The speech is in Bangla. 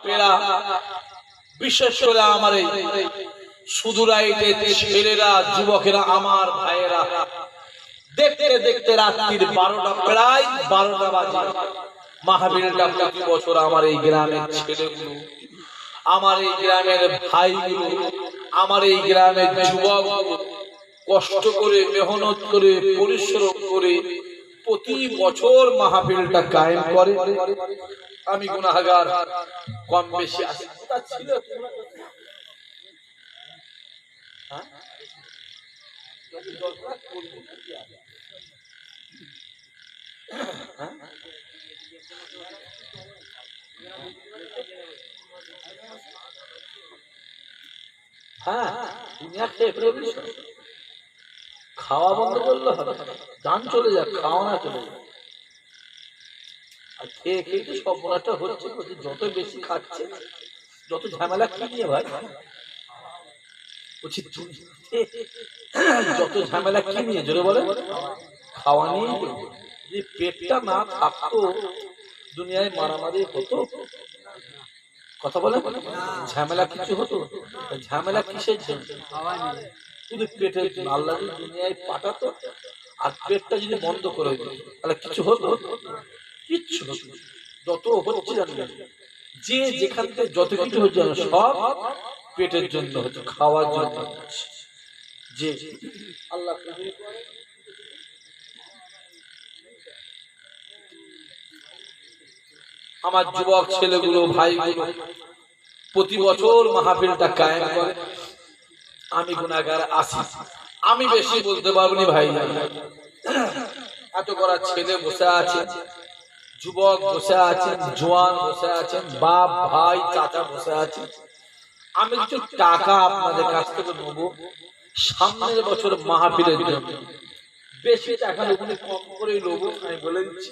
পেরা বিশেষ করে আমার এই সুদূরাইটের ছেলেরা, যুবকেরা, আমার ভাইয়েরা, দেখতে দেখতে রাত্রির বারোটা, প্রায় বারোটা বাজে। মাহাবীরটা প্রতি বছর আমার এই গ্রামের ছেলেগুলো, আমার এই গ্রামের ভাইগুলো, আমার এই গ্রামের যুবক কষ্ট করে, মেহনত করে, পরিশ্রম করে প্রতি বছর মাহফিলটা কায়েম করে আমি গুনাহগার কম বেশি ছিল? হ্যাঁ? হ্যাঁ? দুনিয়া খেয়ে। খাওয়া বন্ধ করলে হবে। দান চলে যাক, খাওয়া না চলে যাক। আর খেয়ে খেয়ে তো সব বলাটা হচ্ছে যত বেশি খাচ্ছে, যত ঝামেলা কি নিয়ে ভাই? বলছি যত ঝামেলা কি নিয়ে, জোরে বলে। খাওয়া নিয়ে যে পেটটা না থাকতো, দুনিয়ায় মারামারি হতো? কথা বলে? ঝামেলা কিছু হতো? ঝামেলা কিসের জন্য? শুধু পেটের আল্লাহ দুনিয়ায় পাঠাতো, আর পেটটা যদি বন্ধ করে তাহলে কিছু হতো? কিচ্ছু হতো যত হচ্ছে জানবেন যে যেখান থেকে যত কিছু হচ্ছে সব পেটের জন্য হচ্ছে, খাওয়ার জন্য। যে আল্লাহ আমার যুবক ছেলেগুলো, ভাইগুলো, প্রতি বছর মাহফিলটা কায়েম করে। আমি গুণাগার আছি। আমি বেশি বলতে পারব না ভাই। এত করা ছেলে বসে আছে যুবক বসে আছেন জোয়ান বসে আছেন বাপ ভাই চাচা বসে আছেন আমি কিছু টাকা আপনাদের কাছ থেকে নেব সামনের বছর মাহফিলের জন্য। বেশি টাকা নেব না, কম করে নেব আমি বলে দিচ্ছি।